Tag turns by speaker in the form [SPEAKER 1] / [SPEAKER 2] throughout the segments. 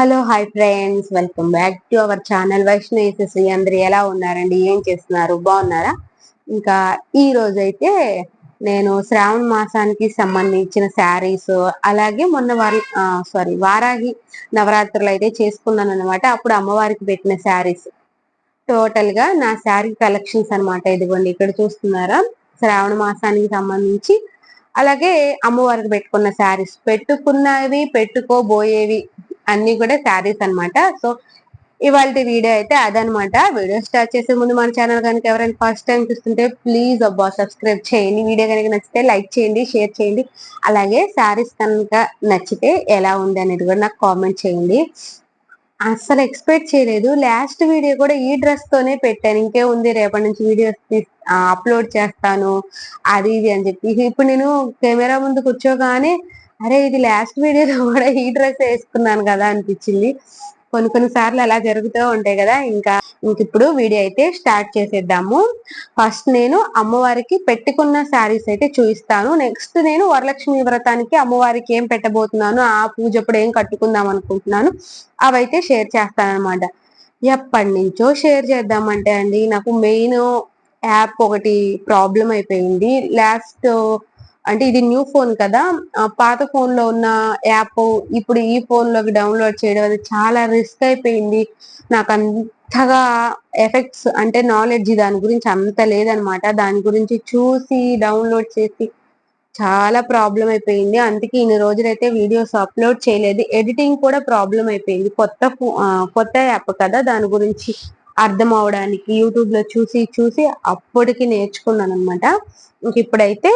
[SPEAKER 1] Hello hi friends. Welcome back to our channel. Vaishnavi Sri అందరు ఎలా ఉన్నారండి? ఏం చేస్తున్నారు? బాగున్నారా? ఇంకా ఈ రోజైతే నేను శ్రావణ మాసానికి సంబంధించిన శారీస్ అలాగే మొన్న వారి సారీ వారాహి నవరాత్రులు అయితే చేసుకున్నాను అనమాట అప్పుడు అమ్మవారికి పెట్టిన శారీస్. టోటల్గా నా శారీ కలెక్షన్స్ అన్నమాట ఇదిగోండి. ఇక్కడ చూస్తున్నారా? శ్రావణ మాసానికి సంబంధించి అలాగే అమ్మవారికి పెట్టుకున్న శారీస్. పెట్టుకున్నవి పెట్టుకోబోయేవి. అన్ని కూడా శారీస్ అన్నమాట. సో ఇవాళ వీడియో అయితే అదనమాట వీడియో స్టార్ట్ చేసే ముందు మన ఛానల్ కనుక ఎవరైనా ఫస్ట్ టైం చూస్తుంటే ప్లీజ్ అబ్బా సబ్స్క్రైబ్ చేయండి. వీడియో కనుక నచ్చితే లైక్ చేయండి షేర్ చేయండి. అలాగే శారీస్ కనుక నచ్చితే ఎలా ఉంది అనేది కూడా నాకు కామెంట్ చేయండి. అస్సలు ఎక్స్పెక్ట్ చేయలేదు. లాస్ట్ వీడియో కూడా ఈ డ్రెస్ తోనే పెట్టాను. ఇంకే ఉంది. రేపటి నుంచి వీడియోస్ అప్లోడ్ చేస్తాను. అది ఇది అని చెప్పి. ఇప్పుడు నేను కెమెరా ముందు కూర్చోగానే అరే ఇది లాస్ట్ వీడియోలో కూడా ఈ డ్రెస్ వేసుకున్నాను కదా అనిపించింది. కొన్ని కొన్ని సార్లు అలా జరుగుతూ ఉంటాయి కదా. ఇంకా ఇంక ఇప్పుడు వీడియో అయితే స్టార్ట్ చేసేద్దాము. ఫస్ట్ నేను అమ్మవారికి పెట్టుకున్న శారీస్ అయితే చూపిస్తాను. నెక్స్ట్ నేను వరలక్ష్మి వ్రతానికి అమ్మవారికి ఏం పెట్టబోతున్నాను ఆ పూజప్పుడు ఏం కట్టుకుందాం అనుకుంటున్నాను అవైతే షేర్ చేస్తాను అనమాట ఎప్పటి నుంచో షేర్ చేద్దామంటే అండి నాకు మెయిన్ యాప్ ఒకటి ప్రాబ్లం అయిపోయింది. లాస్ట్ అంటే ఇది న్యూ ఫోన్ కదా. పాత ఫోన్లో ఉన్న యాప్ ఇప్పుడు ఈ ఫోన్లోకి డౌన్లోడ్ చేయడం అది చాలా రిస్క్ అయిపోయింది. నాకు అంతగా ఎఫెక్ట్స్ అంటే నాలెడ్జ్ దాని గురించి అంత లేదనమాట. దాని గురించి చూసి డౌన్లోడ్ చేసి చాలా ప్రాబ్లం అయిపోయింది. అందుకే ఇన్ని రోజులైతే వీడియోస్ అప్లోడ్ చేయలేదు. ఎడిటింగ్ కూడా ప్రాబ్లం అయిపోయింది. కొత్త కొత్త యాప్ కదా దాని గురించి అర్థం అవడానికి యూట్యూబ్లో చూసి చూసి అప్పటికి నేర్చుకున్నాను అనమాట ఇంక ఇప్పుడైతే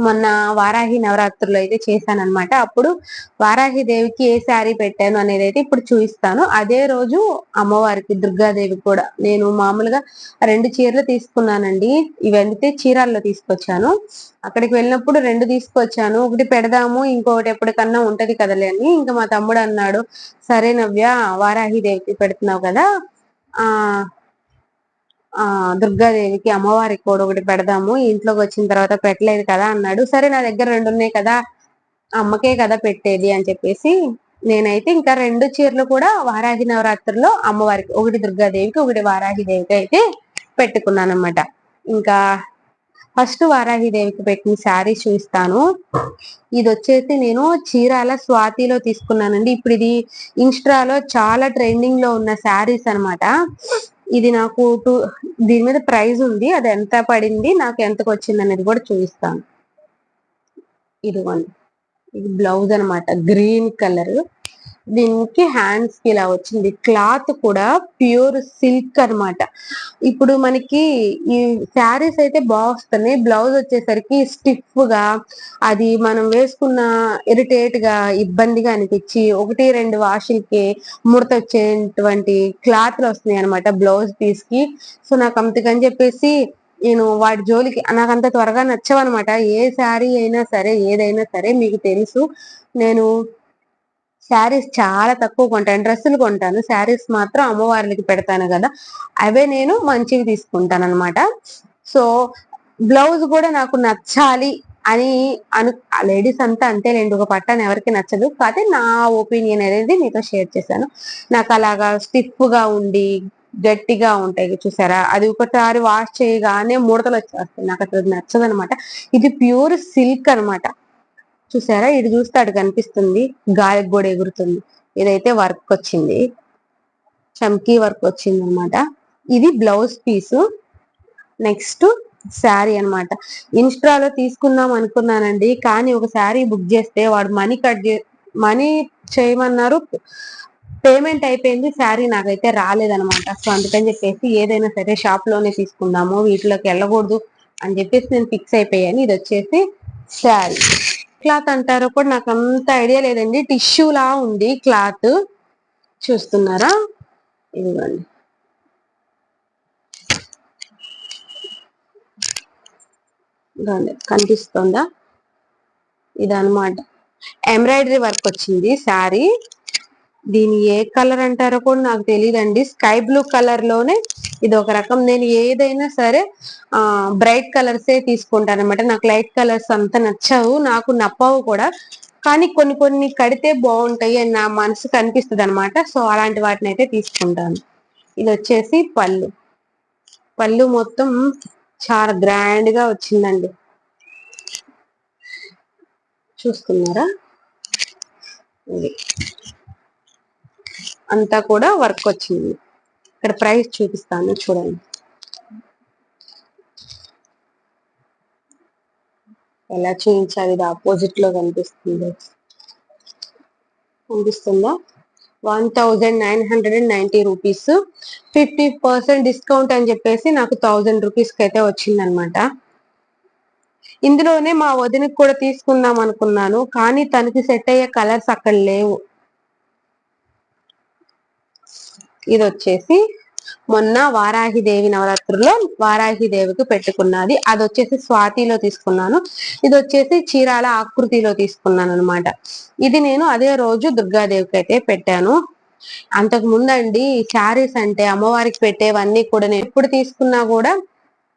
[SPEAKER 1] మొన్న వారాహి నవరాత్రులు అయితే చేశాను అనమాట అప్పుడు వారాహి దేవికి ఏ శారీ పెట్టాను అనేది అయితే ఇప్పుడు చూపిస్తాను. అదే రోజు అమ్మవారికి దుర్గాదేవి కూడా నేను మామూలుగా రెండు చీరలు తీసుకున్నానండి. ఇవైతే చీరాల్లో తీసుకొచ్చాను. అక్కడికి వెళ్ళినప్పుడు రెండు తీసుకొచ్చాను. ఒకటి పెడదాము ఇంకొకటి ఎప్పటికన్నా ఉంటది కదలే అని. ఇంకా మా తమ్ముడు అన్నాడు సరే నవ్య వారాహి దేవికి పెడుతున్నావు కదా ఆ ఆ దుర్గాదేవికి అమ్మవారికి కూడా ఒకటి పెడదాము ఇంట్లోకి వచ్చిన తర్వాత పెట్టలేదు కదా అన్నాడు. సరే నా దగ్గర రెండు ఉన్నాయి కదా అమ్మకే కదా పెట్టేది అని చెప్పేసి నేనైతే ఇంకా రెండు చీరలు కూడా వారాహి నవరాత్రిలో అమ్మవారికి ఒకటి దుర్గాదేవికి ఒకటి వారాహి దేవికి అయితే పెట్టుకున్నాను అనమాట ఇంకా ఫస్ట్ వారాహి దేవికి పెట్టిన శారీ చూపిస్తాను. ఇది వచ్చేసి నేను చీరాల స్వాతిలో తీసుకున్నానండి. ఇప్పుడు ఇది ఇన్స్టాలో చాలా ట్రెండింగ్లో ఉన్న శారీస్ అనమాట ఇది నాకు టూ దీని మీద ప్రైస్ ఉంది అది ఎంత పడింది నాకు ఎంతకు వచ్చింది అనేది కూడా చూపిస్తాను. ఇదిగోండి ఇది బ్లౌజ్ అనమాట గ్రీన్ కలర్. దీనికి హ్యాండ్స్కి ఇలా వచ్చింది. క్లాత్ కూడా ప్యూర్ సిల్క్ అనమాట ఇప్పుడు మనకి ఈ శారీస్ అయితే బాగుస్తున్నాయి. బ్లౌజ్ వచ్చేసరికి స్టిఫ్గా అది మనం వేసుకున్న ఇరిటేట్గా ఇబ్బందిగా అనిపించి ఒకటి రెండు వాషులకి ముడత వచ్చేటువంటి క్లాత్లు వస్తున్నాయి అనమాట బ్లౌజ్ పీస్కి. సో నాకు అంతకని చెప్పేసి నేను వాటి జోలికి నాకు అంత త్వరగా నచ్చవన్నమాట. ఏ శారీ అయినా సరే ఏదైనా సరే మీకు తెలుసు. నేను శారీస్ చాలా తక్కువ కొంటాను. డ్రెస్సులు కొంటాను. శారీస్ మాత్రం అమ్మవారికి పెడతాను కదా. అవే నేను మంచివి తీసుకుంటాను అనమాట సో బ్లౌజ్ కూడా నాకు నచ్చాలి అని అను లేడీస్ అంతా అంతేలేండి. ఒక పట్టాను ఎవరికి నచ్చదు. కాకపోతే నా ఒపీనియన్ అనేది మీతో షేర్ చేశాను. నాకు అలాగా స్టిఫ్గా ఉండి గట్టిగా ఉంటాయి చూసారా? అది ఒకసారి వాష్ చేయగానే ముడతలు వచ్చేస్తాయి. నాకు అసలు నచ్చదు అనమాట ఇది ప్యూర్ సిల్క్ అనమాట చూసారా? ఇది చూస్తే అటు కనిపిస్తుంది. గాయకు కూడా ఎగురుతుంది. ఇదైతే వర్క్ వచ్చింది. చమ్కీ వర్క్ వచ్చింది అనమాట ఇది బ్లౌజ్ పీసు. నెక్స్ట్ శారీ అనమాట ఇన్స్టాలో తీసుకుందాం అనుకున్నానండి. కానీ ఒక శారీ బుక్ చేస్తే వాడు మనీ కట్ చే మనీ చేయమన్నారు. పేమెంట్ అయిపోయింది. శారీ నాకైతే రాలేదనమాట సో అందుకని చెప్పేసి ఏదైనా సరే షాప్లోనే తీసుకుందాము. వీటిలోకి వెళ్ళకూడదు అని చెప్పేసి నేను ఫిక్స్ అయిపోయాను. ఇది వచ్చేసి శారీ. క్లాత్ అంటారో కూడా నాకు అంత ఐడియా లేదండి. టిష్యూలా ఉంది క్లాత్. చూస్తున్నారా? ఇదిగోండి. కనిపిస్తుందా? ఇదనమాట ఎంబ్రాయిడరీ వర్క్ వచ్చింది శారీ. దీని ఏ కలర్ అంటారో కూడా నాకు తెలియదండి స్కై బ్లూ కలర్లోనే ఇది ఒక రకం. నేను ఏదైనా సరే ఆ బ్రైట్ కలర్సే తీసుకుంటాను అనమాట నాకు లైట్ కలర్స్ అంత నచ్చవు నాకు నప్పవు కూడా. కానీ కొన్ని కొన్ని కడితే బాగుంటాయి అని నా మనసుకు అనిపిస్తుంది అనమాట సో అలాంటి వాటిని అయితే తీసుకుంటాను. ఇది వచ్చేసి పళ్ళు. పళ్ళు మొత్తం చాలా గ్రాండ్గా వచ్చిందండి. చూస్తున్నారా? ఇది. అంతా కూడా వర్క్ వచ్చింది. ఇక్కడ ప్రైస్ చూపిస్తాను చూడండి. ఎలా చూపించాలి ఇది ఆపోజిట్లో కనిపిస్తుంది. కనిపిస్తుందా? One thousand nine hundred and ninety rupees. Fifty percent discount అని చెప్పేసి నాకు థౌజండ్ రూపీస్కి అయితే వచ్చిందనమాట ఇందులోనే మా వదినకి కూడా తీసుకుందాం అనుకున్నాను. కానీ తనకి సెట్ అయ్యే కలర్స్ అక్కడ లేవు. ఇది వచ్చేసి మొన్న వారాహి దేవి నవరాత్రుల్లో వారాహి దేవికి పెట్టుకున్నది. అది వచ్చేసి స్వాతిలో తీసుకున్నాను. ఇది వచ్చేసి చీరాల ఆకృతిలో తీసుకున్నాను అనమాట ఇది నేను అదే రోజు దుర్గాదేవికి అయితే పెట్టాను. అంతకు ముందండి శారీస్ అంటే అమ్మవారికి పెట్టేవన్నీ కూడా నేను ఎప్పుడు తీసుకున్నా కూడా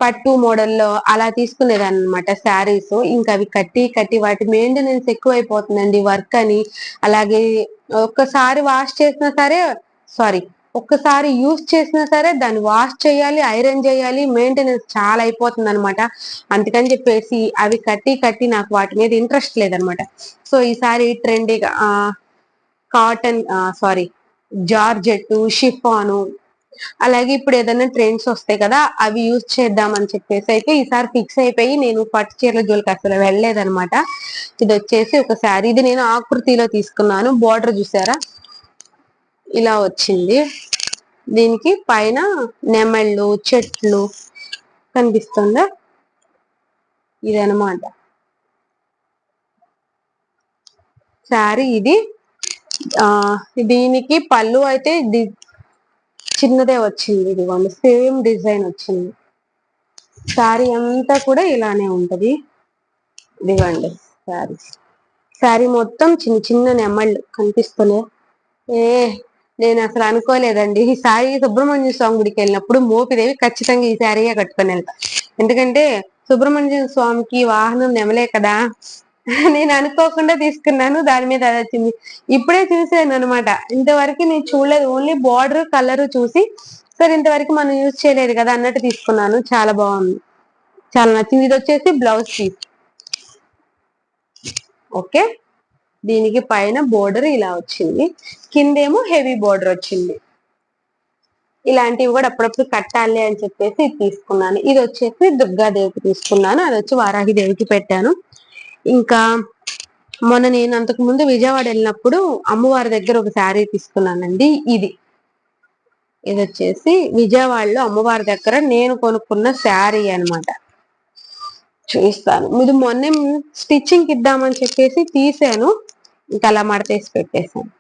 [SPEAKER 1] పట్టు మోడల్లో అలా తీసుకునేదాన్ని అనమాట శారీస్. ఇంకా అవి కట్టి కట్టి వాటి మెయింటెనెన్స్ ఎక్కువైపోతుందండి వర్క్ అని. అలాగే ఒక్కసారి వాష్ చేసినా సరే సారీ ఒక్కసారి యూస్ చేసినా సరే దాన్ని వాష్ చేయాలి ఐరన్ చేయాలి మెయింటెనెన్స్ చాలా అయిపోతుంది అనమాట అందుకని చెప్పేసి అవి కట్టి కట్టి నాకు వాటి మీద ఇంట్రెస్ట్ లేదనమాట సో ఈసారి ట్రెండీగా కాటన్ సారీ జార్జెట్ షిఫాను అలాగే ఇప్పుడు ఏదైనా ట్రెండ్స్ వస్తాయి కదా అవి యూజ్ చేద్దామని చెప్పేసి అయితే ఈసారి ఫిక్స్ అయిపోయి నేను పట్టు చీరల జోలికి అసలు వెళ్ళలేదనమాట ఇది వచ్చేసి ఒక శారీ. ఇది నేను ఆకృతిలో తీసుకున్నాను. బార్డర్ చూసారా? ఇలా వచ్చింది. దీనికి పైన నెమళ్ళు చెట్లు కనిపిస్తుందా? ఇదనమాట శారీ ఇది ఆ దీనికి పళ్ళు అయితే చిన్నదే వచ్చింది ఇదిగోండి. సేమ్ డిజైన్ వచ్చింది. శారీ అంతా కూడా ఇలానే ఉంటది. ఇదిగోండి శారీ శారీ మొత్తం చిన్న చిన్న నెమళ్ళు కనిపిస్తలే ఏ నేను అసలు అనుకోలేదండి. ఈ సుబ్రహ్మణ్య స్వామి గుడికి వెళ్ళినప్పుడు మోపిదేవి ఖచ్చితంగా ఈ శారీయే కట్టుకొని వెళ్తా. ఎందుకంటే సుబ్రహ్మణ్య స్వామికి వాహనం నెమలే కదా. నేను అనుకోకుండా తీసుకున్నాను. దాని మీద అది వచ్చింది. ఇప్పుడే చూసాను అనమాట ఇంతవరకు నేను చూడలేదు. ఓన్లీ బార్డర్ కలర్ చూసి సరే ఇంతవరకు మనం యూజ్ చేయలేదు కదా అన్నట్టు తీసుకున్నాను. చాలా బాగుంది. చాలా నచ్చింది. ఇది వచ్చేసి బ్లౌజ్ పీస్. ఓకే? దీనికి పైన బోర్డర్ ఇలా వచ్చింది. కిందేమో హెవీ బోర్డర్ వచ్చింది. ఇలాంటివి కూడా అప్పుడప్పుడు కట్టాలి అని చెప్పేసి ఇది తీసుకున్నాను. ఇది వచ్చేసి దుర్గాదేవికి తీసుకున్నాను. అది వచ్చి వారాహి దేవికి పెట్టాను. ఇంకా మొన్న నేను అంతకు ముందు విజయవాడ వెళ్ళినప్పుడు అమ్మవారి దగ్గర ఒక శారీ తీసుకున్నానండి. ఇది. ఇది వచ్చేసి విజయవాడలో అమ్మవారి దగ్గర నేను కొనుక్కున్న శారీ అనమాట చూపిస్తాను ఇది మొన్నే స్టిచ్చింగ్ ఇద్దామని చెప్పేసి తీసాను. ఇంకా అలా మడతేసి పెట్టేశాను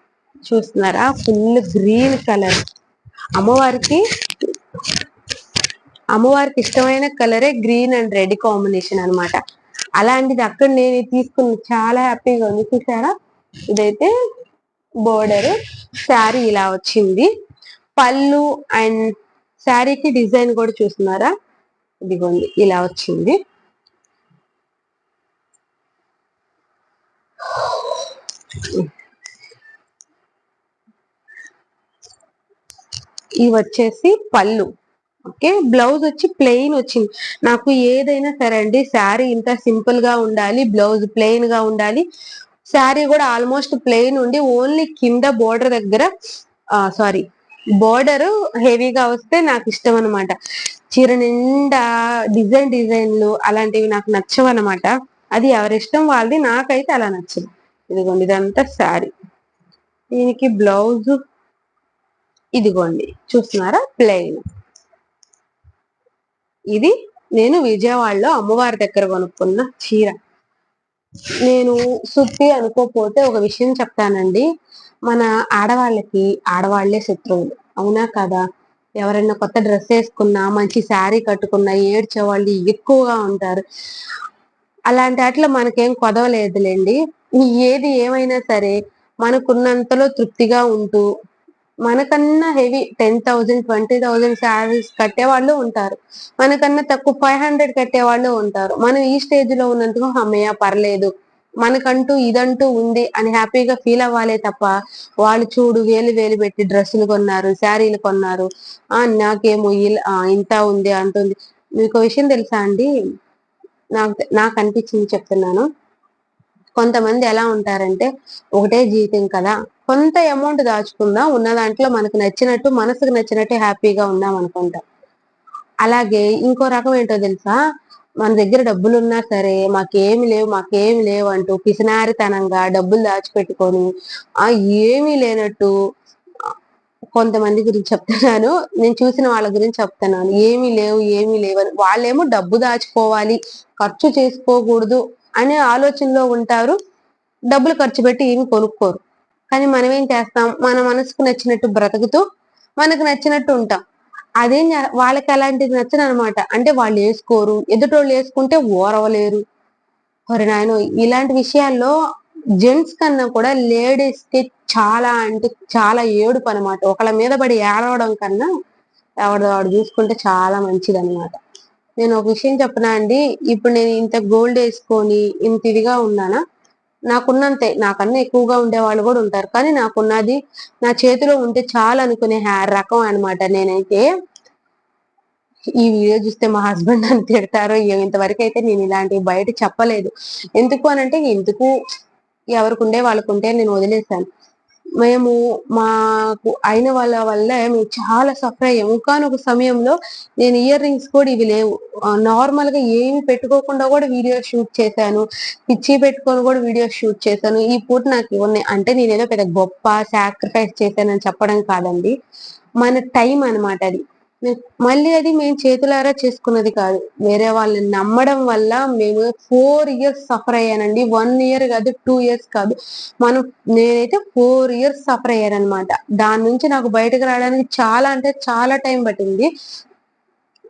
[SPEAKER 1] చూస్తున్నారా? Full green colour. అమ్మవారికి అమ్మవారికి ఇష్టమైన కలరే గ్రీన్ అండ్ రెడ్ కాంబినేషన్ అనమాట అలాంటిది అక్కడ నేను తీసుకుని చాలా హ్యాపీగా ఉంది. చూసారా ఇదైతే బోర్డర్. శారీ ఇలా వచ్చింది. పళ్ళు అండ్ శారీకి డిజైన్ కూడా చూస్తున్నారా? ఇదిగోండి ఇలా వచ్చింది. ఇవి వచ్చేసి పళ్ళు. ఓకే? బ్లౌజ్ వచ్చి ప్లెయిన్ వచ్చింది. నాకు ఏదైనా సరే అండి శారీ ఇంత సింపుల్గా ఉండాలి బ్లౌజ్ ప్లెయిన్గా ఉండాలి. శారీ కూడా ఆల్మోస్ట్ ప్లెయిన్ ఉండి ఓన్లీ కింద బోర్డర్ దగ్గర సారీ బోర్డర్ హెవీగా వస్తే నాకు ఇష్టం అనమాట చీర నిండా డిజైన్ డిజైన్లు అలాంటివి నాకు నచ్చవు అనమాట అది ఎవరిష్టం వాళ్ళది నాకైతే అలా నచ్చదు. ఇదిగోండి ఇదంతా శారీ. దీనికి బ్లౌజ్ ఇదిగోండి చూస్తున్నారా? ప్లెయిన్. ఇది నేను విజయవాడలో అమ్మవారి దగ్గర కొనుక్కున్న చీర. నేను సుత్తి అనుకోపోతే ఒక విషయం చెప్తానండి. మన ఆడవాళ్ళకి ఆడవాళ్ళే శత్రువులు. అవునా కదా? ఎవరైనా కొత్త డ్రెస్ వేసుకున్నా మంచి శారీ కట్టుకున్నా ఏడ్చే వాళ్ళు ఎక్కువగా ఉంటారు. అలాంటి వాటిలో మనకేం కొదవలేదులేండి. ఏది ఏమైనా సరే మనకున్నంతలో తృప్తిగా ఉంటూ మనకన్నా heavy ten thousand twenty thousand saris కట్టే వాళ్ళు ఉంటారు. మనకన్నా తక్కువ ఫైవ్ హండ్రెడ్ కట్టే వాళ్ళు ఉంటారు. మనం ఈ స్టేజ్లో ఉన్నందుకు అమ్మయ్య పర్లేదు. మనకంటూ ఇదంటూ ఉంది అని హ్యాపీగా ఫీల్ అవ్వాలే తప్ప వాళ్ళు చూడు వేలు వేలు పెట్టి డ్రెస్సులు కొన్నారు శారీలు కొన్నారు. ఆ నాకేమో ఇంత ఉంది అంటుంది ఉంది. మీకు విషయం తెలుసా అండి? నాకు నాకు అనిపించింది చెప్తున్నాను. కొంతమంది ఎలా ఉంటారంటే ఒకటే జీవితం కదా కొంత అమౌంట్ దాచుకుందాం ఉన్న దాంట్లో మనకు నచ్చినట్టు మనసుకు నచ్చినట్టు హ్యాపీగా ఉందాం అనుకుంటాం. అలాగే ఇంకో రకం ఏంటో తెలుసా మన దగ్గర డబ్బులు ఉన్నా సరే మాకేమి లేవు మాకేమి లేవు అంటూ పిసినారితనంగా డబ్బులు దాచిపెట్టుకొని ఆ ఏమీ లేనట్టు కొంతమంది గురించి చెప్తున్నాను నేను చూసిన వాళ్ళ గురించి చెప్తున్నాను. ఏమీ లేవు ఏమీ లేవు అని. వాళ్ళేమో డబ్బు దాచుకోవాలి ఖర్చు చేసుకోకూడదు అనే ఆలోచనలో ఉంటారు. డబ్బులు ఖర్చు పెట్టి ఏమి కొనుక్కోరు. కానీ మనం ఏం చేస్తాం? మన మనసుకు నచ్చినట్టు బ్రతుకుతూ మనకు నచ్చినట్టు ఉంటాం. అదేం వాళ్ళకి అలాంటిది నచ్చను అనమాట అంటే వాళ్ళు వేసుకోరు. ఎదుటోళ్ళు వేసుకుంటే ఓరవలేరు. మరి నాయన ఇలాంటి విషయాల్లో జెంట్స్ కన్నా కూడా లేడీస్కి చాలా అంటే చాలా ఏడుపు అనమాట ఒకళ్ళ మీద పడి ఏడవడం కన్నా ఎవరిదో వాడు చూసుకుంటే చాలా మంచిది అనమాట నేను ఒక విషయం చెప్పనా అండి? ఇప్పుడు నేను ఇంత గోల్డ్ వేసుకొని ఇంత ఇదిగా ఉన్నానా? నాకున్నంతే. నాకన్నా ఎక్కువగా ఉండే వాళ్ళు కూడా ఉంటారు. కానీ నాకున్నది నా చేతిలో ఉంటే చాలా అనుకునే రకం అనమాట నేనైతే. ఈ వీడియో చూస్తే మా హస్బెండ్ అని తిడతారో. ఇంతవరకు అయితే నేను ఇలాంటివి బయట చెప్పలేదు. ఎందుకు అనంటే ఎందుకు ఎవరికి ఉండే వాళ్ళకు ఉంటే నేను వదిలేశాను. మేము మాకు అయిన వాళ్ళ వల్ల మేము చాలా సఫర్ అయ్యాం. ఇంకానొక సమయంలో నేను ఇయర్ రింగ్స్ కూడా ఇవి లేవు. నార్మల్గా ఏమి పెట్టుకోకుండా కూడా వీడియో షూట్ చేశాను. పిచ్చి పెట్టుకొని కూడా వీడియో షూట్ చేశాను. ఈ పూట నాకు ఉన్నాయి అంటే నేనేదో పెద్ద గొప్ప సాక్రిఫైస్ చేశానని చెప్పడం కాదండి. మన టైం అనమాట అది. మళ్ళీ అది మేము చేతులారా చేసుకున్నది కాదు. వేరే వాళ్ళని నమ్మడం వల్ల మేము ఫోర్ ఇయర్స్ సఫర్ అయ్యానండి. వన్ ఇయర్ కాదు టూ ఇయర్స్ కాదు. మనం నేనైతే ఫోర్ ఇయర్స్ సఫర్ అయ్యానమాట దాని నుంచి నాకు బయటకు రావడానికి చాలా అంటే చాలా టైం పట్టింది.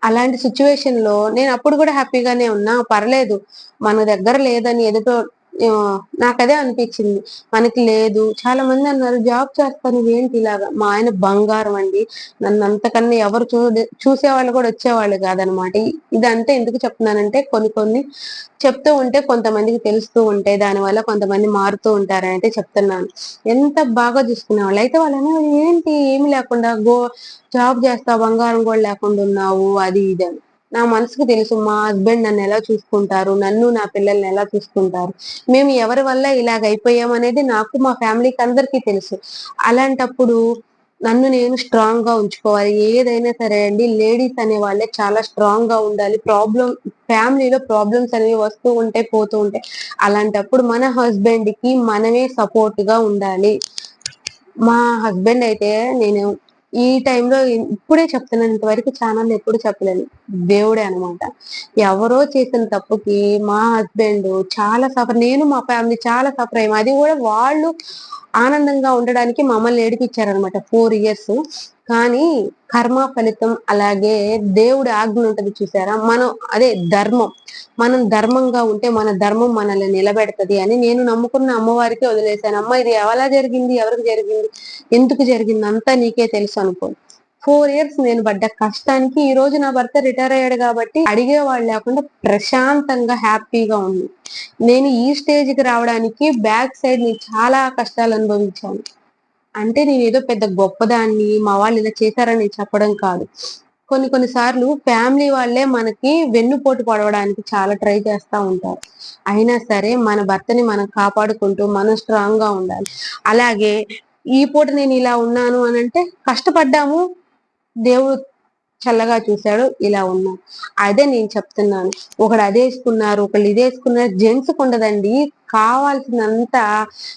[SPEAKER 1] అలాంటి సిచ్యువేషన్లో నేను అప్పుడు కూడా హ్యాపీగానే ఉన్నా. పర్లేదు మన దగ్గర లేదని ఎదుటో నాకు అదే అనిపించింది. మనకి లేదు. చాలా మంది అన్నారు జాబ్ చేస్తాను ఏంటి ఇలాగా? మా ఆయన బంగారం అండి. నన్ను అంతకన్నా ఎవరు చూ చూసేవాళ్ళు కూడా వచ్చేవాళ్ళు కాదనమాట. ఇదంతా ఎందుకు చెప్తున్నానంటే కొన్ని కొన్ని చెప్తూ ఉంటే కొంతమందికి తెలుస్తూ ఉంటాయి. దానివల్ల కొంతమంది మారుతూ ఉంటారని అయితే చెప్తున్నాను. ఎంత బాగా చూసుకునే వాళ్ళు అయితే వాళ్ళని ఏంటి? ఏమి లేకుండా గో జాబ్ చేస్తావు బంగారం కూడా లేకుండా ఉన్నావు అది ఇది అని. నా మనసుకు తెలుసు మా హస్బెండ్ నన్ను ఎలా చూసుకుంటారు నన్ను నా పిల్లల్ని ఎలా చూసుకుంటారు. మేము ఎవరి వల్ల ఇలాగ అయిపోయామనేది నాకు మా ఫ్యామిలీకి అందరికీ తెలుసు. అలాంటప్పుడు నన్ను నేను స్ట్రాంగ్గా ఉంచుకోవాలి. ఏదైనా సరే అండి లేడీస్ అనే వాళ్ళే చాలా స్ట్రాంగ్గా ఉండాలి. ప్రాబ్లం ఫ్యామిలీలో ప్రాబ్లమ్స్ అనేవి వస్తూ ఉంటాయి పోతూ ఉంటాయి అలాంటప్పుడు మన హస్బెండ్కి మనమే సపోర్ట్గా ఉండాలి. మా హస్బెండ్ అయితే నేను ఈ టైంలో ఇప్పుడే చెప్తున్నాను ఇంతవరకు ఛానల్ ఎప్పుడు చెప్పలేను. దేవుడే అనమాట ఎవరో చేసిన తప్పుకి మా హస్బెండ్ చాలా సఫర్ నేను మా ఫ్యామిలీ చాలా సఫర్ అయ్యాము అది కూడా వాళ్ళు ఆనందంగా ఉండడానికి మమ్మల్ని ఏడిపించారనమాట ఫోర్ ఇయర్స్ కానీ కర్మ ఫలితం అలాగే దేవుడి ఆజ్ఞ ఉంటది చూసారా? మనం అదే ధర్మం. మనం ధర్మంగా ఉంటే మన ధర్మం మనల్ని నిలబెడతది అని నేను నమ్ముకున్న అమ్మవారికి వదిలేశాను. అమ్మ ఇది ఎలా జరిగింది? ఎవరికి జరిగింది? ఎందుకు జరిగింది అంతా నీకే తెలుసు అనుకో. ఫోర్ ఇయర్స్ నేను పడ్డ. కష్టానికి ఈ రోజు నా భర్త రిటైర్ అయ్యాడు కాబట్టి అడిగే వాళ్ళు లేకుండా ప్రశాంతంగా హ్యాపీగా ఉంది. నేను ఈ స్టేజ్కి రావడానికి బ్యాక్ సైడ్ నేను చాలా కష్టాలు అనుభవించాను. అంటే నేను ఏదో పెద్ద గొప్పదాన్ని మా వాళ్ళు ఇలా చేశారని చెప్పడం కాదు. కొన్ని కొన్ని సార్లు ఫ్యామిలీ వాళ్ళే మనకి వెన్నుపోటు పడవడానికి చాలా ట్రై చేస్తూ ఉంటారు. అయినా సరే మన భర్తని మనం కాపాడుకుంటూ మనం స్ట్రాంగ్గా ఉండాలి. అలాగే ఈ పూట నేను ఇలా ఉన్నాను అని అంటే కష్టపడ్డాము. దేవుడు చల్లగా చూశాడు ఇలా ఉన్నా అదే నేను చెప్తున్నాను. ఒకడు అదే వేసుకున్నారు ఒకళ్ళు ఇది వేసుకున్నారు జెంట్స్ ఉండదండి. కావాల్సినంత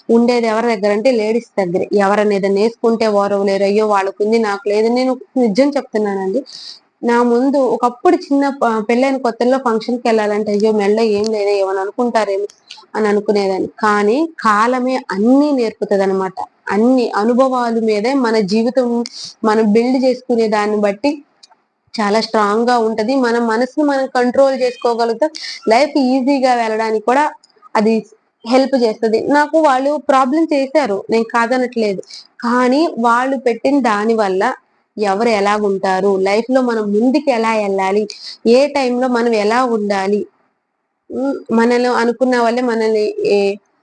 [SPEAKER 1] ఉండేది ఎవరి దగ్గర అంటే లేడీస్ దగ్గర. ఎవరైనా ఏదైనా వేసుకుంటే ఓరవలేరు అయ్యో వాళ్ళకుంది నాకు లేదు నేను నిజం చెప్తున్నానండి. నా ముందు ఒకప్పుడు చిన్న పెళ్ళైన కొత్తల్లో ఫంక్షన్కి వెళ్ళాలంటే అయ్యో మెల్ల ఏం లేదా ఏమని అనుకుంటారేమో అని అనుకునేదాన్ని. కానీ కాలమే అన్ని నేర్పుతుంది అనమాట అన్ని అనుభవాల మీదే మన జీవితం మనం బిల్డ్ చేసుకునే దాన్ని బట్టి చాలా స్ట్రాంగ్గా ఉంటది. మన మనసుని మనం కంట్రోల్ చేసుకోగలుగుతాం. లైఫ్ ఈజీగా వెళ్ళడానికి కూడా అది హెల్ప్ చేస్తుంది. నాకు వాళ్ళు ప్రాబ్లం చేశారు. నేను కాదనట్లేదు. కానీ వాళ్ళు పెట్టిన దాని వల్ల ఎవరు ఎలాగుంటారు లైఫ్లో మనం ముందుకు ఎలా వెళ్ళాలి? ఏ టైంలో మనం ఎలా ఉండాలి? మనల్ని అనుకున్న వాళ్ళే మనల్ని ఏ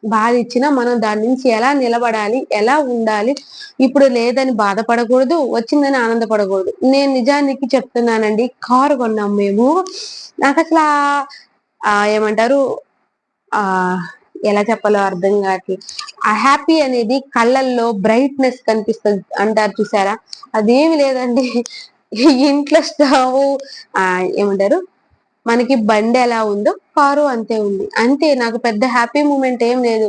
[SPEAKER 1] బాధ ఇచ్చినా మనం దాని నుంచి ఎలా నిలబడాలి? ఎలా ఉండాలి? ఇప్పుడు లేదని బాధపడకూడదు వచ్చిందని ఆనందపడకూడదు. నేను నిజానికి చెప్తున్నానండి కారు కొన్నాం మేము. నాకు అసలు ఆ ఏమంటారు? ఆ ఎలా చెప్పాలో అర్థం కావట్లేదు. ఆ హ్యాపీ అనేది కళ్ళల్లో బ్రైట్నెస్ కనిపిస్తుంది అంటారు చూసారా? అదేమి లేదండి. ఇంట్లో స్టవ్ ఆ ఏమంటారు? మనకి బండి ఎలా ఉందో కారు అంతే ఉంది. అంతే నాకు పెద్ద హ్యాపీ మూమెంట్ ఏం లేదు.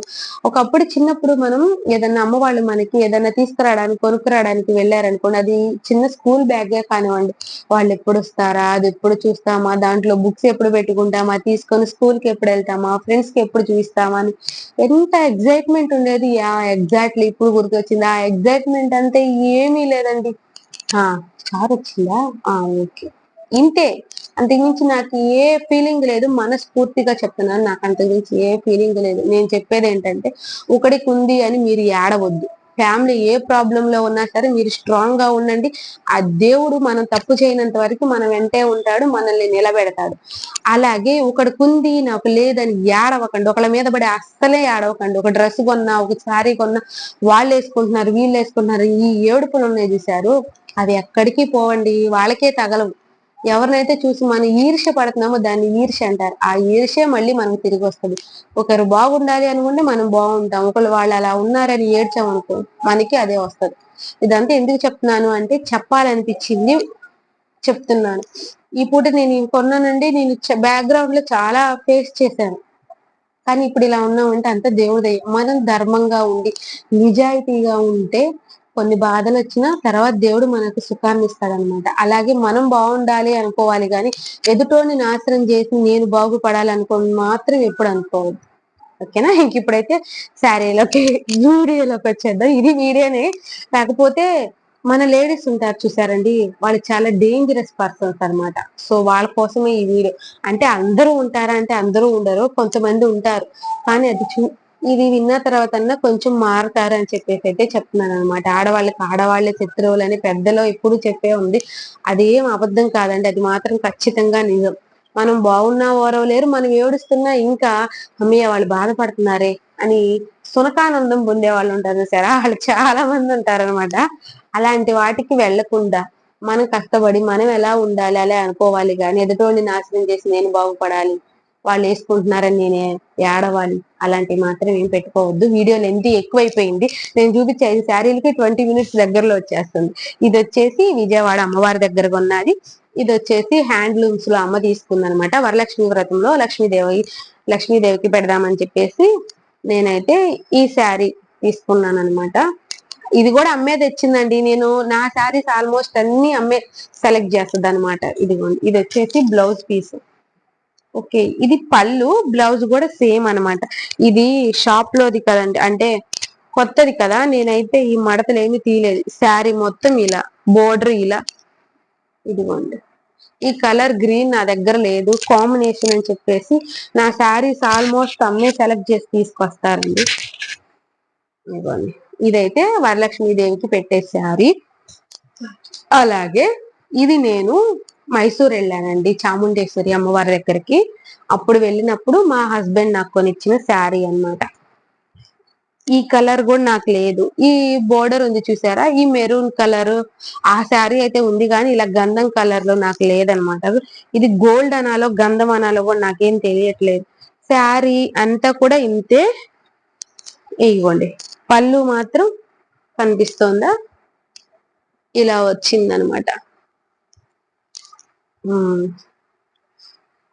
[SPEAKER 1] ఒకప్పుడు చిన్నప్పుడు మనం ఏదన్నా అమ్మవాళ్ళు మనకి ఏదన్నా తీసుకురావడానికి కొనుక్కురావడానికి వెళ్ళారనుకోండి అది చిన్న స్కూల్ బ్యాగే కానివ్వండి. వాళ్ళు ఎప్పుడు వస్తారా? అది ఎప్పుడు చూస్తామా? దాంట్లో బుక్స్ ఎప్పుడు పెట్టుకుంటామా? తీసుకొని స్కూల్కి ఎప్పుడు వెళ్తామా? ఫ్రెండ్స్కి ఎప్పుడు చూపిస్తామా అని ఎంత ఎగ్జైట్మెంట్ ఉండేది. ఆ ఎగ్జాక్ట్లీ ఇప్పుడు గుర్తొచ్చింది. ఆ ఎగ్జైట్మెంట్ అంతే ఏమీ లేదండి. ఆ కార్ వచ్చిందా? ఆ ఓకే. ఇంతే. అంతకుమించి నాకు ఏ ఫీలింగ్ లేదు మనస్ఫూర్తిగా చెప్తున్నాను. నాకు అంతకుమించి ఏ ఫీలింగ్ లేదు. నేను చెప్పేది ఏంటంటే ఒకడికి ఉంది అని మీరు ఏడవద్దు. ఫ్యామిలీ ఏ ప్రాబ్లం లో ఉన్నా సరే మీరు స్ట్రాంగ్గా ఉండండి. ఆ దేవుడు మనం తప్పు చేయనంత వరకు మన వెంటే ఉంటాడు మనల్ని నిలబెడతాడు. అలాగే ఒకడికి ఉంది నాకు లేదని ఏడవకండి. ఒకళ్ళ మీద పడి అస్సలే ఏడవకండి. ఒక డ్రెస్ కొన్నా ఒక శారీ కొన్నా వాళ్ళు వేసుకుంటున్నారు వీళ్ళు వేసుకుంటున్నారు. ఈ ఏడుపులు ఉన్నాయి చూశారు. అవి ఎక్కడికి పోవండి? వాళ్ళకే తగలవు. ఎవరినైతే చూసి మనం ఈర్ష్య పడుతున్నామో దాన్ని ఈర్ష్య అంటారు. ఆ ఈర్ష్య మళ్ళీ మనకు తిరిగి వస్తుంది. ఒకరు బాగుండాలి అనుకుంటే మనం బాగుంటాం. ఒకరు వాళ్ళు అలా ఉన్నారని ఏడ్చామనుకో మనకి అదే వస్తుంది. ఇదంతా ఎందుకు చెప్తున్నాను అంటే చెప్పాలనిపించింది చెప్తున్నాను. ఈ పూట నేను కొన్నానండి. నేను బ్యాక్గ్రౌండ్లో చాలా ఫేస్ చేశాను. కానీ ఇప్పుడు ఇలా ఉన్నామంటే అంత దేవుడి మనం ధర్మంగా ఉండి నిజాయితీగా ఉంటే కొన్ని బాధలు వచ్చినా తర్వాత దేవుడు మనకు సుఖాన్ని ఇస్తాడనమాట అలాగే మనం బాగుండాలి అనుకోవాలి కానీ ఎదుటోని నాశనం చేసి నేను బాగుపడాలి అనుకోని మాత్రం ఎప్పుడు అనుకోవద్దు. ఓకేనా? ఇంక ఇప్పుడైతే శారీలోకి వీడియోలోకి వచ్చేద్దాం. ఇది వీడియోనే. కాకపోతే మన లేడీస్ ఉంటారు చూసారండి వాళ్ళు చాలా డేంజరస్ పర్సన్స్ అన్నమాట. సో వాళ్ళ కోసమే ఈ వీడియో. అంటే అందరూ ఉంటారా అంటే అందరూ ఉండరు కొంతమంది ఉంటారు. కానీ అది చూ ఇది విన్న తర్వాత కొంచెం మారుతారు అని చెప్పేసి అయితే చెప్తున్నాను అనమాట ఆడవాళ్ళకి ఆడవాళ్ళే శత్రువులు అని పెద్దలో ఎప్పుడు చెప్పే ఉంది. అదేం అబద్ధం కాదండి. అది మాత్రం ఖచ్చితంగా నిజం. మనం బాగున్నా ఓరవలేరు మనం ఏడుస్తున్నా ఇంకా అమ్మయ్య వాళ్ళు బాధపడుతున్నారే అని సునకానందం పొందే వాళ్ళు ఉంటారు సరే వాళ్ళు చాలా మంది ఉంటారన్నమాట. అలాంటి వాటికి వెళ్ళకుండా మనం కష్టపడి మనం ఎలా ఉండాలి అలా అనుకోవాలి కానీ ఎదుటోడిని నాశనం చేసి నేను బాగుపడాలి వాళ్ళు వేసుకుంటున్నారని నేనే ఏడవాలి అలాంటివి మాత్రం ఏం పెట్టుకోవద్దు. వీడియో లెంత్ ఎక్కువైపోయింది. నేను చూపించే ఐదు శారీలకి ట్వంటీ మినిట్స్ దగ్గరలో వచ్చేస్తుంది. ఇది వచ్చేసి విజయవాడ అమ్మవారి దగ్గర ఉన్నది ఇది వచ్చేసి హ్యాండ్లూమ్స్లో అమ్మ తీసుకుంది అనమాట వరలక్ష్మి వ్రతంలో లక్ష్మీదేవి లక్ష్మీదేవికి పెడదామని చెప్పేసి నేనైతే ఈ శారీ తీసుకున్నాను అనమాట ఇది కూడా అమ్మే తెచ్చిందండి. నేను నా శారీస్ ఆల్మోస్ట్ అన్ని అమ్మే సెలెక్ట్ చేస్తుంది అనమాట ఇది ఇది వచ్చేసి బ్లౌజ్ పీస్. ఓకే ఇది పళ్ళు బ్లౌజ్ కూడా సేమ్ అన్నమాట. ఇది షాప్ లోది కదండి అంటే కొత్తది కదా నేనైతే ఈ మడతలు ఏమి తీయలేదు. శారీ మొత్తం ఇలా బోర్డర్ ఇలా. ఇదిగోండి. ఈ కలర్ గ్రీన్ నా దగ్గర లేదు. కాంబినేషన్ అని చెప్పేసి నా శారీస్ ఆల్మోస్ట్ అమ్మే సెలెక్ట్ చేసి తీసుకొస్తారండి. ఇదిగోండి. ఇదైతే వరలక్ష్మీదేవికి పెట్టే శారీ. అలాగే ఇది నేను మైసూర్ వెళ్ళానండి చాముండేశ్వరి అమ్మవారి దగ్గరికి. అప్పుడు వెళ్ళినప్పుడు మా హస్బెండ్ నాకు కొనిచ్చిన శారీ అన్నమాట. ఈ కలర్ కూడా నాకు లేదు. ఈ బోర్డర్ ఉంది చూసారా? ఈ మెరూన్ కలర్. ఆ శారీ అయితే ఉంది కానీ ఇలా గంధం కలర్లో నాకు లేదనమాట ఇది గోల్డ్ అనాలో గంధం అనాలో కూడా నాకేం తెలియట్లేదు. శారీ అంతా కూడా ఇంతే. ఇవ్వండి పళ్ళు మాత్రం కనిపిస్తోందా? ఇలా వచ్చిందనమాట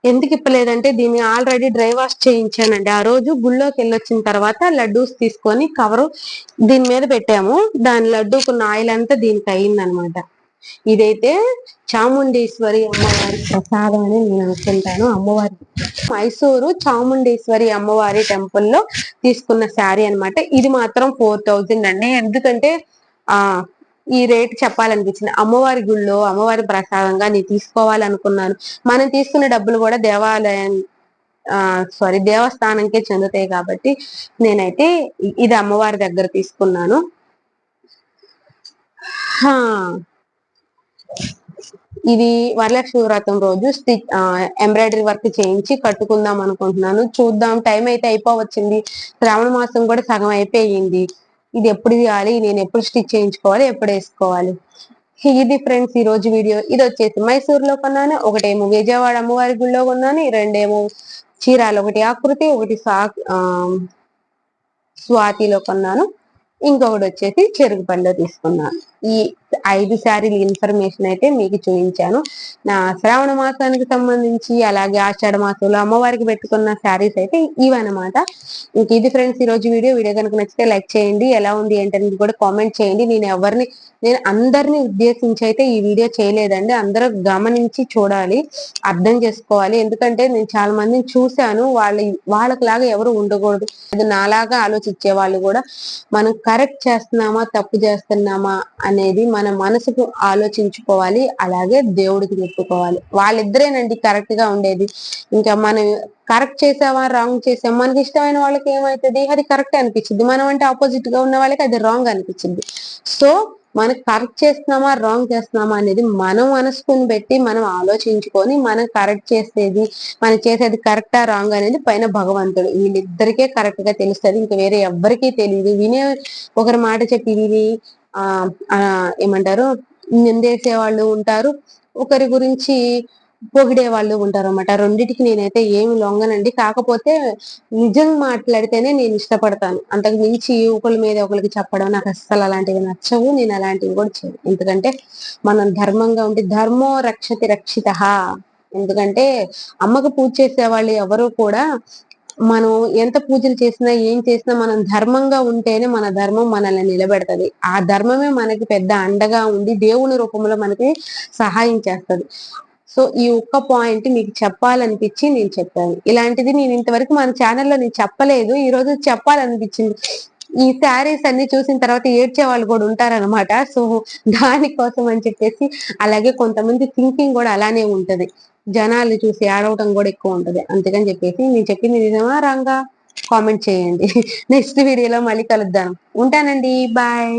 [SPEAKER 1] ఎందుకు ఇప్పలేదంటే దీన్ని ఆల్రెడీ డ్రై వాష్ చేయించానండి. ఆ రోజు గుళ్ళోకి వెళ్ళొచ్చిన తర్వాత లడ్డూస్ తీసుకొని కవరు దీని మీద పెట్టాము. దాని లడ్డూకున్న ఆయిల్ అంతా దీనికి అయిందనమాట. ఇదైతే చాముండేశ్వరి అమ్మవారి ప్రసాదం అని నేను అనుకుంటాను. అమ్మవారి మైసూరు చాముండేశ్వరి అమ్మవారి టెంపుల్లో తీసుకున్న శారీ అన్నమాట. ఇది మాత్రం ఫోర్ థౌజండ్ అండి. ఎందుకంటే ఆ ఈ రేట్ చెప్పాలనిపించింది. అమ్మవారి గుళ్ళో అమ్మవారి ప్రసాదంగా నేను తీసుకోవాలనుకున్నాను. మనం తీసుకునే డబ్బులు కూడా దేవాలయం సారీ దేవస్థానంకే చెందుతాయి కాబట్టి నేనైతే ఇది అమ్మవారి దగ్గర తీసుకున్నాను. ఇది వరలక్ష్మి వ్రతం రోజు స్టిచ్ ఎంబ్రాయిడరీ వర్క్ చేయించి కట్టుకుందాం అనుకుంటున్నాను. చూద్దాం టైం అయితే అయిపోవచ్చింది. శ్రావణ మాసం కూడా సగం అయిపోయింది. ఇది ఎప్పుడు తీయాలి నేను ఎప్పుడు స్టిచ్ చేయించుకోవాలి? ఎప్పుడు వేసుకోవాలి? ఇది ఫ్రెండ్స్ ఈ రోజు వీడియో. ఇది వచ్చేసి మైసూర్లో కొన్నాను. ఒకటేమో విజయవాడ అమ్మవారి గుడిలో కొన్నాను. రెండేమో చీరాలు. ఒకటి ఆకృతి ఒకటి సా స్వాతిలో కొన్నాను. ఇంకొకటి వచ్చేసి చెరుకు పండులో తీసుకున్నాను. ఈ ఐదు శారీల ఇన్ఫర్మేషన్ అయితే మీకు చూపించాను. నా శ్రావణ మాసానికి సంబంధించి అలాగే ఆషాఢ మాసంలో అమ్మవారికి పెట్టుకున్న శారీస్ అయితే ఇవన్నమాట ఇంక ఇది ఫ్రెండ్స్ ఈ రోజు వీడియో. వీడియో కనుక నచ్చితే లైక్ చేయండి. ఎలా ఉంది ఏంటనేది కూడా కామెంట్ చేయండి. నేను ఎవరిని నేను అందరిని ఉద్దేశించి అయితే ఈ వీడియో చేయలేదండి. అందరూ గమనించి చూడాలి అర్థం చేసుకోవాలి. ఎందుకంటే నేను చాలా మందిని చూశాను. వాళ్ళ వాళ్ళకి లాగా ఎవరు ఉండకూడదు. అది నాలాగా ఆలోచించే వాళ్ళు కూడా మనం కరెక్ట్ చేస్తున్నామా తప్పు చేస్తున్నామా అనేది మన మన మనసుకు ఆలోచించుకోవాలి అలాగే దేవుడికి చెప్పుకోవాలి. వాళ్ళిద్దరేనండి కరెక్ట్గా ఉండేది. ఇంకా మనం కరెక్ట్ చేసావా రాంగ్ చేసావా మనకి ఇష్టమైన వాళ్ళకి ఏమవుతుంది అది కరెక్ట్ అనిపించింది మనం అంటే ఆపోజిట్గా ఉన్న వాళ్ళకి అది రాంగ్ అనిపించింది సో మనం కరెక్ట్ చేస్తున్నామా రాంగ్ చేస్తున్నామా అనేది మనం మనసుకుని పెట్టి మనం ఆలోచించుకొని మనం కరెక్ట్ చేసేది మనం చేసేది కరెక్టా రాంగ్ అనేది పైన భగవంతుడు. వీళ్ళిద్దరికే కరెక్ట్గా తెలుస్తుంది. ఇంకా వేరే ఎవ్వరికీ తెలియదు వినే ఒకరి మాట చెప్పి విని ఆ ఏమంటారు నిందేసే వాళ్ళు ఉంటారు. ఒకరి గురించి పొగిడే వాళ్ళు ఉంటారు అనమాట రెండింటికి నేనైతే ఏమి లొంగనండి. కాకపోతే నిజం మాట్లాడితేనే నేను ఇష్టపడతాను. అంతకు మించి ఒకరి మీద ఒకరికి చెప్పడం నాకు అస్సలు అలాంటివి నచ్చవు. నేను అలాంటివి కూడా చేయను. ఎందుకంటే మనం ధర్మంగా ఉంటే ధర్మో రక్షతి రక్షిత. ఎందుకంటే అమ్మకు పూజ చేసే వాళ్ళు ఎవరు కూడా మనం ఎంత పూజలు చేసినా ఏం చేసినా మనం ధర్మంగా ఉంటేనే మన ధర్మం మనల్ని నిలబెడతది. ఆ ధర్మమే మనకి పెద్ద అండగా ఉండి దేవుని రూపంలో మనకి సహాయం చేస్తుంది. సో ఈ ఒక్క పాయింట్ మీకు చెప్పాలనిపించి నేను చెప్పాను. ఇలాంటిది నేను ఇంతవరకు మన ఛానల్లో నేను చెప్పలేదు. ఈ రోజు చెప్పాలనిపించింది. ఈ శారీస్ అన్ని చూసిన తర్వాత ఏడ్చే వాళ్ళు కూడా ఉంటారనమాట సో దానికోసం అని చెప్పేసి అలాగే కొంతమంది థింకింగ్ కూడా అలానే ఉంటది. జనాలు చూసి ఆడవటం కూడా ఎక్కువ ఉంటది. అందుకని చెప్పేసి నేను చెప్పింది నిజమా రాంగా? కామెంట్ చేయండి. నెక్స్ట్ వీడియోలో మళ్ళీ కలుద్దాం. ఉంటానండి. బాయ్.